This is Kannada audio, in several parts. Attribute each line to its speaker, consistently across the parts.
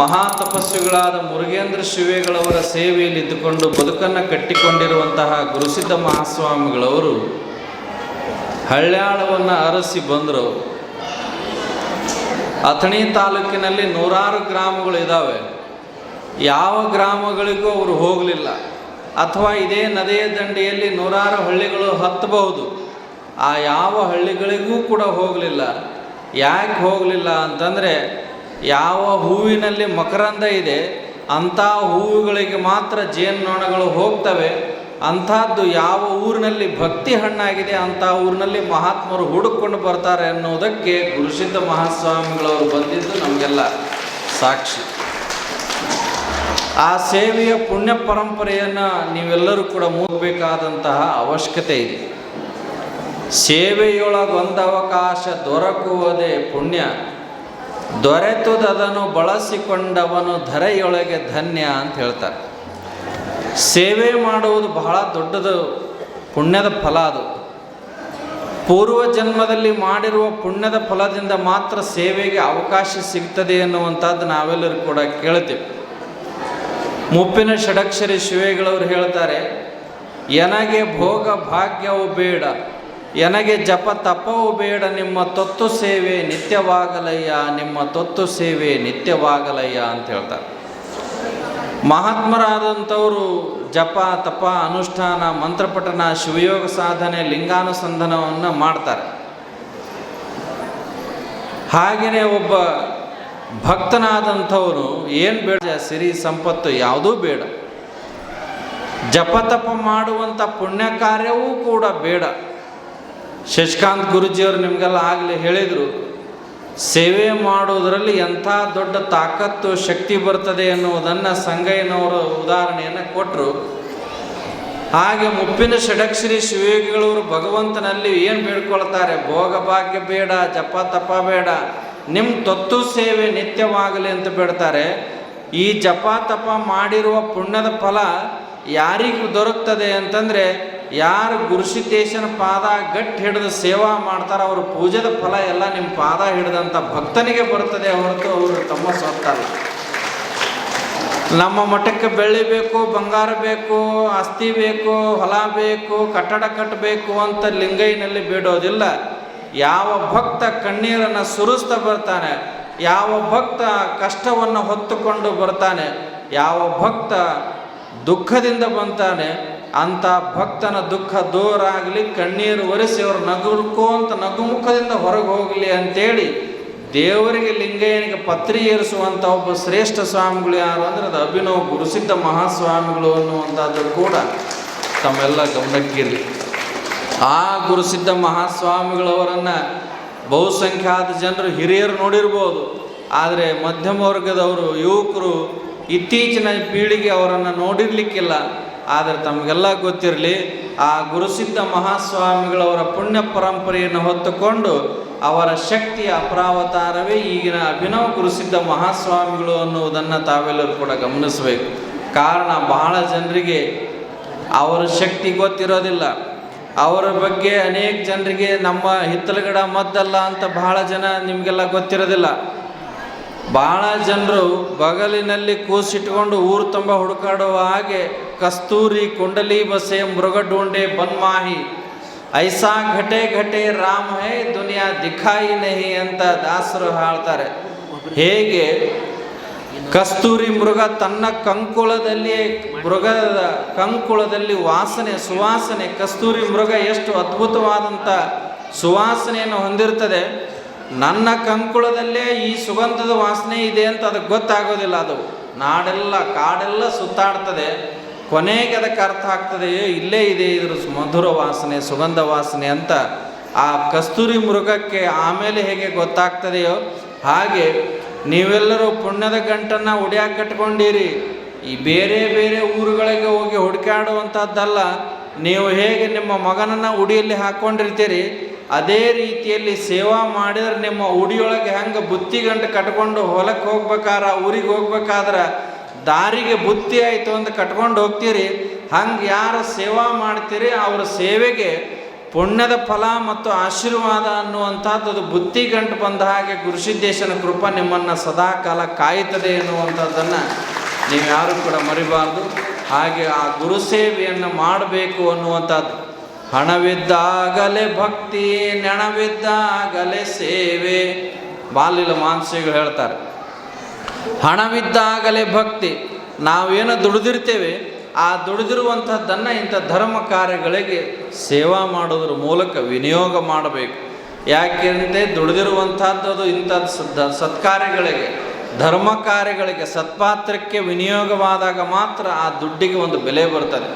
Speaker 1: ಮಹಾ ತಪಸ್ವಿಗಳಾದ ಮುರುಗೇಂದ್ರ ಶಿವೇಗಳವರ ಸೇವೆಯಲ್ಲಿ ಇದ್ದುಕೊಂಡು ಬದುಕನ್ನು ಕಟ್ಟಿಕೊಂಡಿರುವಂತಹ ಗುರುಸಿದ್ಧ ಮಹಾಸ್ವಾಮಿಗಳವರು ಹಳ್ಯಾಳವನ್ನು ಅರಸಿ ಬಂದರು. ಅಥಣಿ ತಾಲೂಕಿನಲ್ಲಿ ನೂರಾರು ಗ್ರಾಮಗಳು ಇದ್ದಾವೆ ಯಾವ ಗ್ರಾಮಗಳಿಗೂ ಅವರು ಹೋಗಲಿಲ್ಲ. ಅಥವಾ ಇದೇ ನದಿಯ ದಂಡೆಯಲ್ಲಿ ನೂರಾರು ಹಳ್ಳಿಗಳು ಹತ್ತಬಹುದು. ಆ ಯಾವ ಹಳ್ಳಿಗಳಿಗೂ ಕೂಡ ಹೋಗಲಿಲ್ಲ. ಯಾಕೆ ಹೋಗಲಿಲ್ಲ ಅಂತಂದರೆ ಯಾವ ಹೂವಿನಲ್ಲಿ ಮಕರಂದ ಇದೆ, ಅಂಥ ಹೂವುಗಳಿಗೆ ಮಾತ್ರ ಜೇನುನೊಣಗಳು ಹೋಗ್ತವೆ. ಅಂಥದ್ದು ಯಾವ ಊರಿನಲ್ಲಿ ಭಕ್ತಿ ಹಣ್ಣಾಗಿದೆ, ಅಂಥ ಊರಿನಲ್ಲಿ ಮಹಾತ್ಮರು ಹುಡುಕೊಂಡು ಬರ್ತಾರೆ ಅನ್ನೋದಕ್ಕೆ ಗುರುಸಿದ್ಧ ಮಹಾಸ್ವಾಮಿಗಳವರು ಬಂದಿದ್ದು ನಮಗೆಲ್ಲ ಸಾಕ್ಷಿ. ಆ ಸೇವೆಯ ಪುಣ್ಯ ಪರಂಪರೆಯನ್ನು ನೀವೆಲ್ಲರೂ ಕೂಡ ಮೂಗಬೇಕಾದಂತಹ ಅವಶ್ಯಕತೆ ಇದೆ. ಸೇವೆಯೊಳಗೊಂದು ಅವಕಾಶ ದೊರಕುವುದೇ ಪುಣ್ಯ. ದೊರೆತುದದನ್ನು ಬಳಸಿಕೊಂಡವನು ಧರೆಯೊಳಗೆ ಧನ್ಯ ಅಂತ ಹೇಳ್ತಾರೆ. ಸೇವೆ ಮಾಡುವುದು ಬಹಳ ದೊಡ್ಡದು, ಪುಣ್ಯದ ಫಲ ಅದು. ಪೂರ್ವ ಜನ್ಮದಲ್ಲಿ ಮಾಡಿರುವ ಪುಣ್ಯದ ಫಲದಿಂದ ಮಾತ್ರ ಸೇವೆಗೆ ಅವಕಾಶ ಸಿಗ್ತದೆ ಎನ್ನುವಂಥದ್ದು ನಾವೆಲ್ಲರೂ ಕೂಡ ಕೇಳ್ತೀವಿ. ಮುಪ್ಪಿನ ಷಡಕ್ಷರಿ ಶಿವೆಗಳವರು ಹೇಳ್ತಾರೆ, ಎನಗೆ ಭೋಗ ಭಾಗ್ಯವು ಬೇಡ ಎನಗೆ ಜಪ ತಪವು ಬೇಡ, ನಿಮ್ಮ ತೊತ್ತು ಸೇವೆ ನಿತ್ಯವಾಗಲಯ್ಯ, ನಿಮ್ಮ ತೊತ್ತು ಸೇವೆ ನಿತ್ಯವಾಗಲಯ್ಯ ಅಂತ ಹೇಳ್ತಾರೆ. ಮಹಾತ್ಮರಾದಂಥವರು ಜಪ, ತಪ, ಅನುಷ್ಠಾನ ಮಂತ್ರಪಠನ ಶಿವಯೋಗ ಸಾಧನೆ, ಲಿಂಗಾನುಸಂಧಾನವನ್ನು ಮಾಡ್ತಾರೆ. ಹಾಗೆಯೇ ಒಬ್ಬ ಭಕ್ತನಾದಂಥವನು ಏನು ಬೇಡ, ಸಿರಿ, ಸಂಪತ್ತು ಯಾವುದೂ ಬೇಡ. ಜಪತಪ ಮಾಡುವಂಥ ಪುಣ್ಯ ಕಾರ್ಯವೂ ಕೂಡ ಬೇಡ. ಶಶಿಕಾಂತ್ ಗುರುಜಿಯವರು ನಿಮಗೆಲ್ಲ ಆಗಲೇ ಹೇಳಿದರು, ಸೇವೆ ಮಾಡೋದರಲ್ಲಿ ಎಂಥ ದೊಡ್ಡ ತಾಕತ್ತು ಶಕ್ತಿ ಬರ್ತದೆ ಎನ್ನುವುದನ್ನು ಸಂಗಯ್ಯನವರು ಉದಾಹರಣೆಯನ್ನು ಕೊಟ್ಟರು ಹಾಗೆ ಮುಪ್ಪಿನ ಷಡಕ್ಷರಿ ಶಿವಯೋಗಿಗಳವರು ಭಗವಂತನಲ್ಲಿ ಏನು ಬೇಡ್ಕೊಳ್ತಾರೆ? ಭೋಗ ಭಾಗ್ಯ ಬೇಡ, ಜಪ ತಪ ಬೇಡ ನಿಮ್ಮ ತತ್ತು ಸೇವೆ ನಿತ್ಯವಾಗಲಿ ಅಂತ ಬೇಡ್ತಾರೆ. ಈ ಜಪ ತಪ ಮಾಡಿರುವ ಪುಣ್ಯದ ಫಲ ಯಾರಿಗೂ ದೊರಕ್ತದೆ ಅಂತಂದರೆ ಯಾರು ಗುರುಸಿದ್ದೇಶನ ಪಾದ ಗಟ್ಟಿ ಹಿಡಿದು ಸೇವಾ ಮಾಡ್ತಾರೆ ಅವ್ರ ಪೂಜೆದ ಫಲ ಎಲ್ಲ ನಿಮ್ಮ ಪಾದ ಹಿಡಿದಂಥ ಭಕ್ತನಿಗೆ ಬರ್ತದೆ ಹೊರತು ಅವರು ತಮ್ಮ ಸ್ವತ್ತಲ್ಲ ನಮ್ಮ ಮಠಕ್ಕೆ ಬೆಳ್ಳಿ ಬೇಕು, ಬಂಗಾರ ಬೇಕು, ಆಸ್ತಿ ಬೇಕು, ಹೊಲ ಬೇಕು, ಕಟ್ಟಡ ಕಟ್ಟಬೇಕು ಅಂತ ಲಿಂಗೈನಲ್ಲಿ ಬೇಡೋದಿಲ್ಲ. ಯಾವ ಭಕ್ತ ಕಣ್ಣೀರನ್ನು ಸುರಿಸ್ತಾ ಬರ್ತಾನೆ, ಯಾವ ಭಕ್ತ ಕಷ್ಟವನ್ನು ಹೊತ್ತುಕೊಂಡು ಬರ್ತಾನೆ, ಯಾವ ಭಕ್ತ ದುಃಖದಿಂದ ಬಂತಾನೆ ಅಂಥ ಭಕ್ತನ ದುಃಖ ದೂರ ಆಗಲಿ ಕಣ್ಣೀರು ಒರೆಸಿ ಅವರು ನಗುರ್ಕೋಂತ ನಗುಮುಖದಿಂದ ಹೊರಗೆ ಹೋಗಲಿ ಅಂತೇಳಿ ದೇವರಿಗೆ ಲಿಂಗಯ್ಯನಿಗೆ ಪತ್ರಿ ಏರಿಸುವಂಥ ಒಬ್ಬ ಶ್ರೇಷ್ಠ ಸ್ವಾಮಿಗಳು ಯಾರು ಅಂದರೆ ಅದು ಅಭಿನವ್ ಗುರುಸಿದ್ಧ ಮಹಾಸ್ವಾಮಿಗಳು ಅನ್ನುವಂಥದ್ದು ಕೂಡ ತಮ್ಮೆಲ್ಲ ಗಮನಕ್ಕಿರಲಿ. ಆ ಗುರುಸಿದ್ಧ ಮಹಾಸ್ವಾಮಿಗಳವರನ್ನು ಬಹುಸಂಖ್ಯಾತ ಜನರು ಹಿರಿಯರು ನೋಡಿರ್ಬೋದು. ಆದರೆ ಮಧ್ಯಮ ವರ್ಗದವರು ಯುವಕರು ಇತ್ತೀಚಿನ ಪೀಳಿಗೆ ಅವರನ್ನು ನೋಡಿರ್ಲಿಕ್ಕಿಲ್ಲ. ಆದರೆ ತಮಗೆಲ್ಲ ಗೊತ್ತಿರಲಿ, ಆ ಗುರುಸಿದ್ಧ ಮಹಾಸ್ವಾಮಿಗಳವರ ಪುಣ್ಯ ಪರಂಪರೆಯನ್ನು ಹೊತ್ತುಕೊಂಡು ಅವರ ಶಕ್ತಿಯ ಅಪರಾವತಾರವೇ ಈಗಿನ ಅಭಿನವ ಗುರುಸಿದ್ಧ ಮಹಾಸ್ವಾಮಿಗಳು ಅನ್ನುವುದನ್ನು ತಾವೆಲ್ಲರೂ ಕೂಡ ಗಮನಿಸಬೇಕು. ಕಾರಣ ಬಹಳ ಜನರಿಗೆ ಅವರ ಶಕ್ತಿ ಗೊತ್ತಿರೋದಿಲ್ಲ. ಅವರ ಬಗ್ಗೆ ಅನೇಕ ಜನರಿಗೆ ನಮ್ಮ ಹಿತ್ತಲಗಡ ಮದ್ದಲ್ಲ ಅಂತ ಬಹಳ ಜನ ನಿಮಗೆಲ್ಲ ಗೊತ್ತಿರೋದಿಲ್ಲ. ಬಹಳ ಜನರು ಬಗಲಿನಲ್ಲಿ ಕೂಸಿಟ್ಕೊಂಡು ಊರು ತುಂಬ ಹುಡುಕಾಡುವ ಹಾಗೆ ಕಸ್ತೂರಿ, ಕುಂಡಲಿ, ಬಸೆ ಮೃಗ ಡೋಂಡೆ ಬನ್ಮಾಹಿ, ಐಸಾ ಘಟೆ ಘಟೆ, ರಾಮ್ ಹೇ ದುನಿಯಾ ದಿಖಾಯಿ ನಹಿ ಅಂತ ದಾಸರು ಹೇಳ್ತಾರೆ. ಹೇಗೆ? ಕಸ್ತೂರಿ ಮೃಗ ತನ್ನ ಕಂಕುಳದಲ್ಲಿ ಮೃಗದ ಕಂಕುಳದಲ್ಲಿ ವಾಸನೆ, ಸುವಾಸನೆ, ಕಸ್ತೂರಿ ಮೃಗ ಎಷ್ಟು ಅದ್ಭುತವಾದಂಥ ಸುವಾಸನೆಯನ್ನು ಹೊಂದಿರ್ತದೆ. ನನ್ನ ಕಂಕುಳದಲ್ಲೇ ಈ ಸುಗಂಧದ ವಾಸನೆ ಇದೆ ಅಂತ ಅದಕ್ಕೆ ಗೊತ್ತಾಗೋದಿಲ್ಲ ಅದು. ನಾಡೆಲ್ಲ ಕಾಡೆಲ್ಲ ಸುತ್ತಾಡ್ತದೆ. ಕೊನೆಗೆ ಅದಕ್ಕೆ ಅರ್ಥ ಆಗ್ತದೆಯೋ? ಇಲ್ಲೇ ಇದೆ ಇದ್ರ ಮಧುರ ವಾಸನೆ, ಸುಗಂಧ ವಾಸನೆ ಅಂತ. ಆ ಕಸ್ತೂರಿ ಮೃಗಕ್ಕೆ ಆಮೇಲೆ ಹೇಗೆ ಗೊತ್ತಾಗ್ತದೆಯೋ? ಹಾಗೆ ನೀವೆಲ್ಲರೂ ಪುಣ್ಯದ ಗಂಟನ್ನು ಉಡಿಯಾಕ ಕಟ್ಕೊಂಡಿರಿ ಈ ಬೇರೆ ಬೇರೆ ಊರುಗಳಿಗೆ ಹೋಗಿ ಹುಡುಕಾಡುವಂಥದ್ದಲ್ಲ ನೀವು ಹೇಗೆ ನಿಮ್ಮ ಮಗನನ್ನು ಉಡಿಯಲ್ಲಿ ಹಾಕ್ಕೊಂಡಿರ್ತೀರಿ ಅದೇ ರೀತಿಯಲ್ಲಿ ಸೇವಾ ಮಾಡಿದ್ರೆ ನಿಮ್ಮ ಉಡಿಯೊಳಗೆ ಹೆಂಗೆ ಬುತ್ತಿ ಗಂಟು ಕಟ್ಕೊಂಡು ಹೊಲಕ್ಕೆ ಹೋಗ್ಬೇಕಾದ್ರೆ, ಊರಿಗೆ ಹೋಗ್ಬೇಕಾದ್ರೆ ದಾರಿಗೆ ಬುತ್ತಿ ಆಯಿತು ಅಂತ ಕಟ್ಕೊಂಡು ಹೋಗ್ತೀರಿ, ಹಂಗೆ ಯಾರು ಸೇವಾ ಮಾಡ್ತೀರಿ, ಅವರ ಸೇವೆಗೆ ಪುಣ್ಯದ ಫಲ ಮತ್ತು ಆಶೀರ್ವಾದ ಅನ್ನುವಂಥದ್ದು ಬುತ್ತಿ ಗಂಟು ಬಂದ ಹಾಗೆ ಗುರುಸಿದ್ದೇಶನ ಕೃಪ ನಿಮ್ಮನ್ನು ಸದಾಕಾಲ ಕಾಯುತ್ತದೆ ಎನ್ನುವಂಥದ್ದನ್ನು ನೀವು ಯಾರು ಕೂಡ ಮರಿಬಾರ್ದು. ಹಾಗೆ ಆ ಗುರು ಸೇವೆಯನ್ನು ಮಾಡಬೇಕು ಅನ್ನುವಂಥದ್ದು. ಹಣವಿದ್ದಾಗಲೇ ಭಕ್ತಿ, ನೆಣವಿದ್ದಾಗಲೇ ಸೇವೆ. ಬಾಲಿಲ ಮಾನಸಿಗಳು ಹೇಳ್ತಾರೆ. ಹಣವಿದ್ದಾಗಲೇ ಭಕ್ತಿ. ನಾವೇನು ದುಡಿದಿರ್ತೇವೆ, ಆ ದುಡಿದಿರುವಂಥದ್ದನ್ನು ಇಂಥ ಧರ್ಮ ಕಾರ್ಯಗಳಿಗೆ ಸೇವಾ ಮಾಡೋದ್ರ ಮೂಲಕ ವಿನಿಯೋಗ ಮಾಡಬೇಕು. ಯಾಕೆಂದರೆ ದುಡಿದಿರುವಂಥದ್ದು ಇಂಥದ್ದು ಸದ್, ಸತ್ಕಾರ್ಯಗಳಿಗೆ, ಧರ್ಮ ಕಾರ್ಯಗಳಿಗೆ ಸತ್ಪಾತ್ರಕ್ಕೆ ವಿನಿಯೋಗವಾದಾಗ ಮಾತ್ರ ಆ ದುಡ್ಡಿಗೆ ಒಂದು ಬೆಲೆ ಬರ್ತದೆ.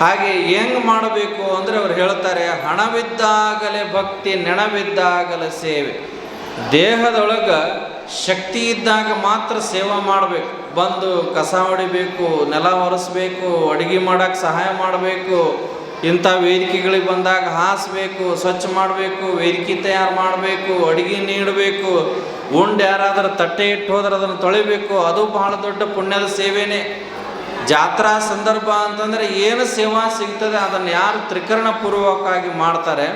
Speaker 1: ಹಾಗೆ ಹೆಂಗೆ ಮಾಡಬೇಕು ಅಂದರೆ ಅವ್ರು ಹೇಳ್ತಾರೆ, ಹಣವಿದ್ದಾಗಲೇ ಭಕ್ತಿ, ನೆಣವಿದ್ದಾಗಲೇ ಸೇವೆ. ದೇಹದೊಳಗೆ ಶಕ್ತಿ ಇದ್ದಾಗ ಮಾತ್ರ ಸೇವಾ ಮಾಡಬೇಕು. ಬಂದು ಕಸ ಹೊಡಿಬೇಕು ನೆಲ ಒರೆಸ್ಬೇಕು, ಅಡುಗೆ ಮಾಡೋಕ್ಕೆ ಸಹಾಯ ಮಾಡಬೇಕು, ಇಂಥ ವೇದಿಕೆಗಳಿಗೆ ಬಂದಾಗ ಹಾಸಬೇಕು, ಸ್ವಚ್ಛ ಮಾಡಬೇಕು, ವೇದಿಕೆ ತಯಾರು ಮಾಡಬೇಕು, ಅಡುಗೆ ನೀಡಬೇಕು, ಉಂಡು ಯಾರಾದರೂ ತಟ್ಟೆ ಇಟ್ಟು ಹೋದ್ರೆ ಅದನ್ನು ತೊಳಿಬೇಕು, ಅದು ಬಹಳ ದೊಡ್ಡ ಪುಣ್ಯದ ಸೇವೆನೇ. ಜಾತ್ರಾ ಸಂದರ್ಭ ಅಂತಂದರೆ ಏನು ಸೇವಾ ಸಿಗ್ತದೆ ಅದನ್ನು ಯಾರು ತ್ರಿಕರಣಪೂರ್ವಕವಾಗಿ ಮಾಡ್ತಾರೆ,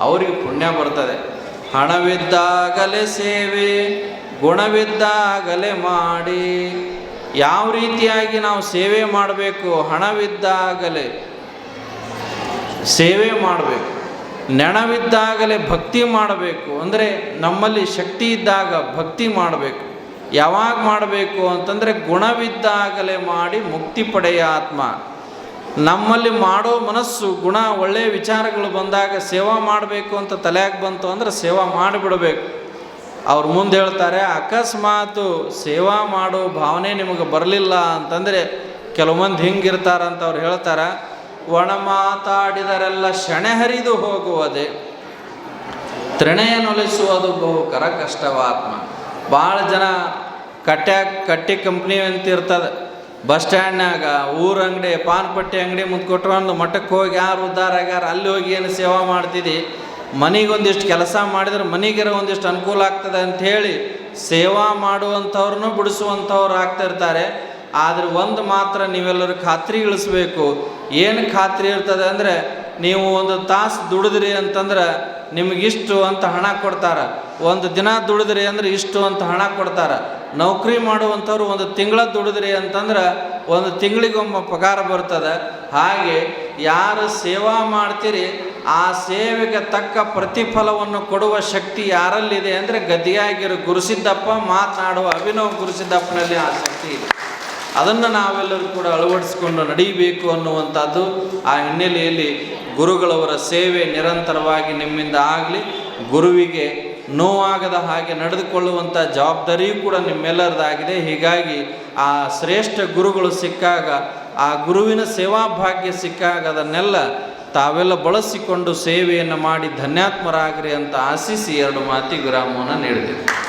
Speaker 1: ಅವರಿಗೆ ಪುಣ್ಯ ಬರ್ತದೆ. ಹಣವಿದ್ದಾಗಲೇ ಸೇವೆ, ಗುಣವಿದ್ದಾಗಲೇ ಮಾಡಿ. ಯಾವ ರೀತಿಯಾಗಿ ನಾವು ಸೇವೆ ಮಾಡಬೇಕು? ಹಣವಿದ್ದಾಗಲೇ ಸೇವೆ ಮಾಡಬೇಕು. ನೆಣವಿದ್ದಾಗಲೇ ಭಕ್ತಿ ಮಾಡಬೇಕು. ಅಂದರೆ ನಮ್ಮಲ್ಲಿ ಶಕ್ತಿ ಇದ್ದಾಗ ಭಕ್ತಿ ಮಾಡಬೇಕು. ಯಾವಾಗ ಮಾಡಬೇಕು ಅಂತಂದರೆ ಗುಣವಿದ್ದಾಗಲೇ ಮಾಡಿ ಮುಕ್ತಿ ಪಡೆಯ ಆತ್ಮ. ನಮ್ಮಲ್ಲಿ ಮಾಡೋ ಮನಸ್ಸು, ಗುಣ ಒಳ್ಳೆಯ ವಿಚಾರಗಳು ಬಂದಾಗ ಸೇವಾ ಮಾಡಬೇಕು ಅಂತ ತಲೆಯಾಗಿ ಬಂತು ಅಂದರೆ ಸೇವಾ ಮಾಡಿಬಿಡಬೇಕು. ಅವ್ರು ಮುಂದೆ ಹೇಳ್ತಾರೆ, ಅಕಸ್ಮಾತು ಸೇವಾ ಮಾಡೋ ಭಾವನೆ ನಿಮಗೆ ಬರಲಿಲ್ಲ ಅಂತಂದರೆ ಕೆಲವು ಮಂದಿ ಹಿಂಗಿರ್ತಾರಂತ ಅವ್ರು ಹೇಳ್ತಾರೆ. ಒಣ ಮಾತಾಡಿದರೆಲ್ಲ ಶಣೆ ಹರಿದು ಹೋಗುವುದೇ. ತೃಣೆಯನ್ನೊಲಿಸುವುದು ಬಹುಕರ ಕಷ್ಟವಾತ್ಮ. ಭಾಳ ಜನ ಕಟ್ಟ್ಯಾಗ ಕಟ್ಟಿ ಕಂಪ್ನಿ ಅಂತ ಇರ್ತದೆ ಬಸ್ ಸ್ಟ್ಯಾಂಡ್ನಾಗ ಊರ ಅಂಗಡಿ ಪಾನ್ ಪಟ್ಟಿ ಅಂಗಡಿ ಮುಂದೆ ಕೊಟ್ಕೊಂಡು ಮಠಕ್ಕೆ ಹೋಗಿ ಯಾರು ಉದ್ಧಾರ ಆಗ್ಯಾರ, ಅಲ್ಲಿ ಹೋಗಿ ಏನು ಸೇವಾ ಮಾಡ್ತಿದ್ದಿ ಮನೆಗೊಂದಿಷ್ಟು ಕೆಲಸ ಮಾಡಿದ್ರೆ ಮನೆಗಿರೋ ಒಂದಿಷ್ಟು ಅನುಕೂಲ ಆಗ್ತದೆ ಅಂತ ಹೇಳಿ ಸೇವಾ ಮಾಡುವಂಥವ್ರನ್ನೂ ಬಿಡಿಸುವಂಥವ್ರು ಆಗ್ತಿರ್ತಾರೆ ಆದರೆ ಒಂದು ಮಾತ್ರ ನೀವೆಲ್ಲರೂ ಖಾತ್ರಿ ಇಳಿಸ್ಬೇಕು. ಏನು ಖಾತ್ರಿ ಇರ್ತದೆ ಅಂದರೆ ನೀವು ಒಂದು ತಾಸು ದುಡಿದ್ರಿ ಅಂತಂದ್ರೆ ನಿಮಗಿಷ್ಟು ಅಂತ ಹಣ ಕೊಡ್ತಾರೆ. ಒಂದು ದಿನ ದುಡಿದ್ರಿ ಅಂದ್ರೆ ಇಷ್ಟು ಅಂತ ಹಣ ಕೊಡ್ತಾರೆ. ನೌಕರಿ ಮಾಡುವಂಥವ್ರು ಒಂದು ತಿಂಗಳ ದುಡಿದ್ರಿ ಅಂತಂದ್ರೆ ಒಂದು ತಿಂಗಳಿಗೊಮ್ಮೆ ಪಗಾರ ಬರ್ತದೆ. ಹಾಗೆ ಯಾರು ಸೇವಾ ಮಾಡ್ತೀರಿ, ಆ ಸೇವೆಗೆ ತಕ್ಕ ಪ್ರತಿಫಲವನ್ನು ಕೊಡುವ ಶಕ್ತಿ ಯಾರಲ್ಲಿದೆ ಅಂದರೆ ಗದಿಯಾಗಿರೋ ಗುರುಸಿದ್ದಪ್ಪ, ಮಾತನಾಡುವ ಅಭಿನವ್ ಗುರುಸಿದ್ದಪ್ಪನಲ್ಲಿ ಆ ಶಕ್ತಿ ಇದೆ. ಅದನ್ನು ನಾವೆಲ್ಲರೂ ಕೂಡ ಅಳವಡಿಸಿಕೊಂಡು ನಡೀಬೇಕು ಅನ್ನುವಂಥದ್ದು ಆ ಹಿನ್ನೆಲೆಯಲ್ಲಿ ಗುರುಗಳವರ ಸೇವೆ ನಿರಂತರವಾಗಿ ನಿಮ್ಮಿಂದ ಆಗಲಿ, ಗುರುವಿಗೆ ನೋವಾಗದ ಹಾಗೆ ನಡೆದುಕೊಳ್ಳುವಂಥ ಜವಾಬ್ದಾರಿಯೂ ಕೂಡ ನಿಮ್ಮೆಲ್ಲರದಾಗಿದೆ. ಹೀಗಾಗಿ ಆ ಶ್ರೇಷ್ಠ ಗುರುಗಳು ಸಿಕ್ಕಾಗ, ಆ ಗುರುವಿನ ಸೇವಾ ಭಾಗ್ಯ ಸಿಕ್ಕಾಗ ಅದನ್ನೆಲ್ಲ ತಾವೆಲ್ಲ ಬಳಸಿಕೊಂಡು ಸೇವೆಯನ್ನು ಮಾಡಿ ಧನ್ಯಾತ್ಮರಾಗ್ರಿ ಅಂತ ಆಶಿಸಿ ಎರಡು ಮಾತಿ ವಿರಾಮವನ್ನು ನೀಡಿದೆ